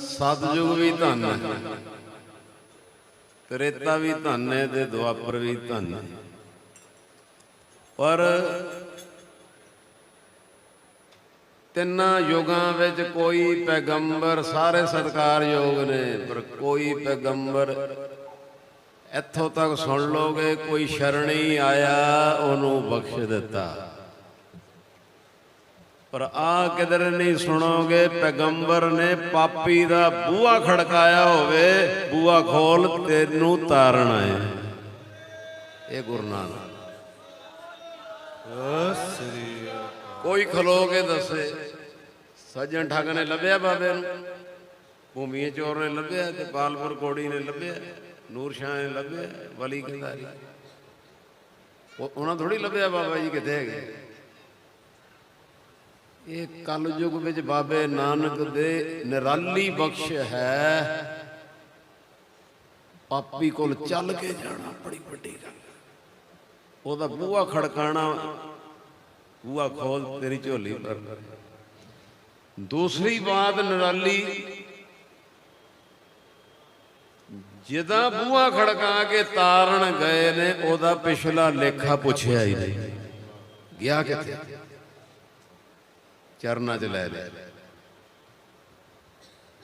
ਸਤਜੁਗ ਵੀ ਧੰਨ ਹੈ। ਤ੍ਰੇਤਾ ਵੀ ਧੰਨ ਹੈ ਤੇ ਦੁਆਪਰ ਵੀ ਧੰਨ ਹੈ। ਪਰ ਤਿੰਨਾਂ ਯੁਗਾਂ ਵਿੱਚ ਕੋਈ ਪੈਗੰਬਰ, ਸਾਰੇ ਸਤਿਕਾਰਯੋਗ ਨੇ, ਪਰ ਕੋਈ ਪੈਗੰਬਰ ਇੱਥੋਂ ਤੱਕ ਸੁਣ ਲੋਗੇ ਕੋਈ ਸ਼ਰਣੀ ਆਇਆ, ਉਹਨੂੰ ਬਖਸ਼ ਦਿੱਤਾ। ਪਰ ਆ ਕਿਧਰ ਨਹੀਂ ਸੁਣੋਗੇ ਪੈਗੰਬਰ ਨੇ ਪਾਪੀ ਦਾ ਬੂਹਾ ਖੜਕਾਇਆ ਹੋਵੇ ਬੂਹਾ ਖੋਲ ਤੈਨੂੰ ਤਾਰਨ ਆਏ ਇਹ ਗੁਰੂ ਨਾਨਕ। ਕੋਈ ਖਲੋ ਕੇ ਦੱਸੇ ਸੱਜਣ ਠੱਗ ਨੇ ਲੱਭਿਆ ਬਾਬੇ ਨੂੰ। ਭੂਮੀਏ ਚੋਰ ਨੇ ਲੱਭਿਆ ਤੇ ਪਾਲਪੁਰ ਕੋੜੀ ਨੇ ਲੱਭਿਆ ਨੂਰ ਸ਼ਾਹ ਨੇ ਲੱਭਿਆ ਵਲੀ ਕਿਤਾਰੀ ਉਹ ਉਹਨਾਂ ਥੋੜੀ ਲੱਭਿਆ ਬਾਬਾ ਜੀ ਕਿੱਥੇ ਹੈਗੇ? ਇਹ ਕਲਯੁਗ ਵਿੱਚ ਬਾਬੇ ਨਾਨਕ ਦੇ ਨਿਰਾਲੀ ਬਖਸ਼ ਹੈ। ਪਾਪੀ ਕੋਲ ਚੱਲ ਕੇ ਜਾਣਾ, ਬੜੀ ਵੱਡੀ ਗੱਲ ਉਹਦਾ ਬੂਹਾ ਖੜਕਾਣਾ, ਬੂਹਾ ਖੋਲ, ਤੇਰੀ ਝੋਲੀ ਪਰ ਦੂਸਰੀ ਬਾਤ ਨਿਰਾਲੀ, ਜਿਹਦਾ ਬੂਹਾ ਖੜਕਾ ਕੇ ਤਾਰਨ ਗਏ ਨੇ, ਉਹਦਾ ਪਿਛਲਾ ਲੇਖਾ ਪੁੱਛਿਆ ਹੀ ਨਹੀਂ। ਗਿਆ ਕਿੱਥੇ? ਚਰਨਾਂ 'ਚ ਲੈ ਲੈ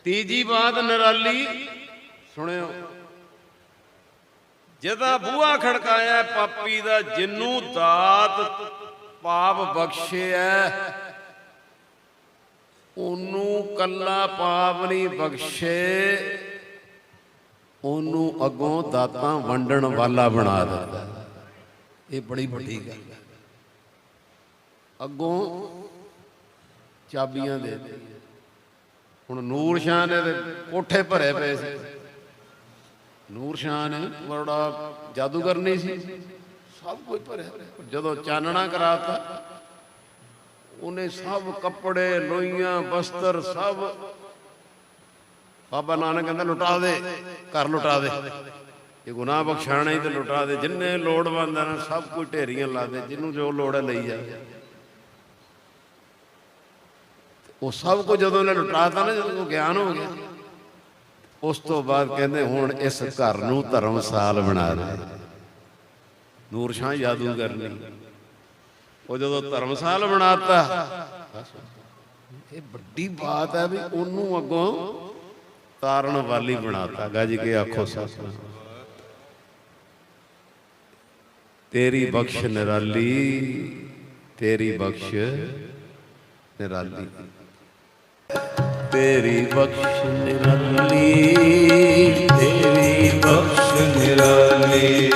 ਤੀਜੀ ਬਾਤ ਨਿਰਾਲੀ, ਸੁਣਿਓ। ਜਿਹਦਾ ਬੂਹਾ ਖੜਕਾਇਆ, ਪਾਪੀ ਦਾ ਜਿੰਨੂੰ ਦਾਤ ਪਾਪ ਬਖਸ਼ਿਆ। ਉਹਨੂੰ ਕੱਲਾ ਪਾਪ ਨਹੀਂ ਬਖਸ਼ੇ, ਉਹਨੂੰ ਅੱਗੋਂ ਦਾਤਾਂ ਵੰਡਣ ਵਾਲਾ ਬਣਾ ਦਿੱਤਾ। ਇਹ ਬੜੀ ਵੱਡੀ ਗੱਲ ਹੈ। ਅੱਗੋਂ ਚਾਬੀਆਂ ਦੇ। ਹੁਣ ਨੂਰ ਸ਼ਾਹ ਨੇ ਤੇ ਕੋਠੇ ਭਰੇ ਪਏ ਸੀ। ਨੂਰ ਸ਼ਾਹ ਨੇ ਬੜਾ ਜਾਦੂਗਰ ਨਹੀਂ ਸੀ। ਸਭ ਕੁਝ ਭਰਿਆ ਜਦੋਂ ਚਾਨਣਾ ਕਰਾਤਾ, ਉਹਨੇ ਸਭ ਕੱਪੜੇ, ਲੋਈਆਂ, ਬਸਤਰ, ਸਭ ਬਾਬਾ ਨਾਨਕ ਕਹਿੰਦਾ ਲੁਟਾ ਦੇ, ਘਰ ਲੁਟਾ ਦੇ। ਇਹ ਗੁਨਾਹ ਬਖਸ਼ਾਣਾ ਹੀ ਤੇ ਲੁਟਾ ਦੇ। ਜਿੰਨੇ ਲੋੜਵੰਦ ਹਨ, ਸਭ ਕੁਝ ਢੇਰੀਆਂ ਲਾ ਦੇ। ਜਿਹਨੂੰ ਜੋ ਲੋੜ ਹੈ ਲਈ ਜਾ। ਉਹ ਸਭ ਕੁਝ ਜਦੋਂ ਉਹਨੇ ਲੁਟਾਤਾ ਨਾ, ਜਦੋਂ ਗਿਆਨ ਹੋ ਗਿਆ। ਉਸ ਤੋਂ ਬਾਅਦ ਕਹਿੰਦੇ, ਹੁਣ ਇਸ ਘਰ ਨੂੰ ਧਰਮਸਾਲ ਬਣਾ ਦੇ। ਨੂਰ ਸ਼ਾਹ ਜਾਦੂਗਰ ਨਹੀਂ ਉਹ ਜਦੋਂ ਧਰਮਸਾਲ ਬਣਾਤਾ, ਇਹ ਵੱਡੀ ਬਾਤ ਹੈ ਵੀ ਉਹਨੂੰ ਅੱਗੋਂ ਤਾਰਨ ਵਾਲੀ ਬਣਾਤਾ। ਗੱਜ ਕੇ ਆਖੋ ਸਤਿ ਤੇਰੀ ਬਖਸ਼ ਨਿਰਾਲੀ, ਤੇਰੀ ਬਖਸ਼ ਨਿਰਾਲੀ। ਤੇਰੀ ਬਖਸ਼ ਨਿਰਾਲੀ ਤੇਰੀ ਬਖਸ਼ ਨਿਰਾਲੀ।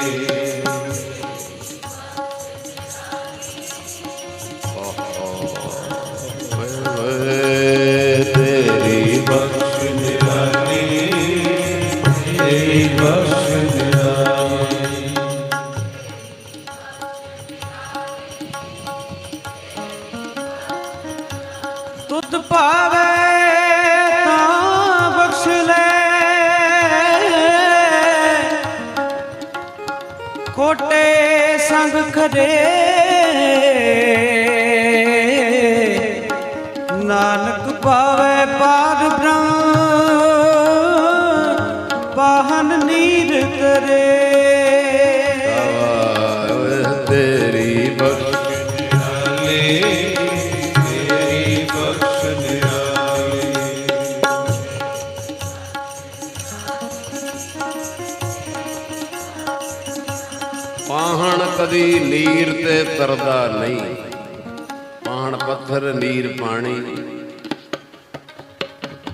ਤੇਰੀ ਬਖਸ਼ ਨਿਰਾਲੀ ਤੇਰੀ ਬਖਸ਼ ਨਿਰਾਲੀ ਤੁਧ ਭਾਵੇ ਸੰਗ ਕਰੇ। ਨਾਨਕ ਪਾਵੇ ਪਾਰ ਬ੍ਰਹਮ ਪਾਹਨ ਨੀਰ ਕਰੇ। ਪਾਹਣ ਕਦੀ ਨੀਰ ਤੇ ਤਰਦਾ ਨਹੀਂ। ਪਾਹਣ ਪੱਥਰ ਨੀਰ ਪਾਣੀ।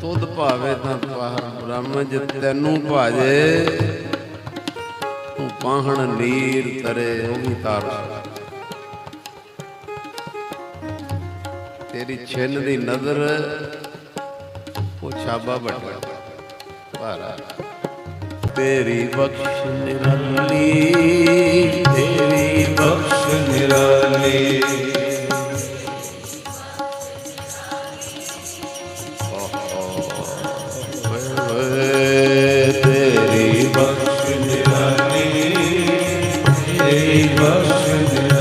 ਤੁਧ ਭਾਵੇ ਤਾਂ ਪਾਹ ਬ੍ਰਹਮ ਜੇ ਤੈਨੂੰ ਭਾਜੇ। ਤੂੰ ਪਾਹਣ ਨੀਰ ਤਰੇ ਉਹ ਵੀ ਤਾਰ। ਤੇਰੀ ਛਿੱਲ ਦੀ ਨਜ਼ਰ, ਉਹ ਛਾਬਾ ਬਟਿਆ ਭਾਰਾ। ਤੇਰੀ ਬਖਸ਼ ਨਿਰਾਲੀ ਤੇਰੀ ਬਖਸ਼ ਨਿਰਾਲੀ। ਤੇਰੀ ਬਖਸ਼ ਨਿਰਾਲੀ ਤੇਰੀ ਬਖਸ਼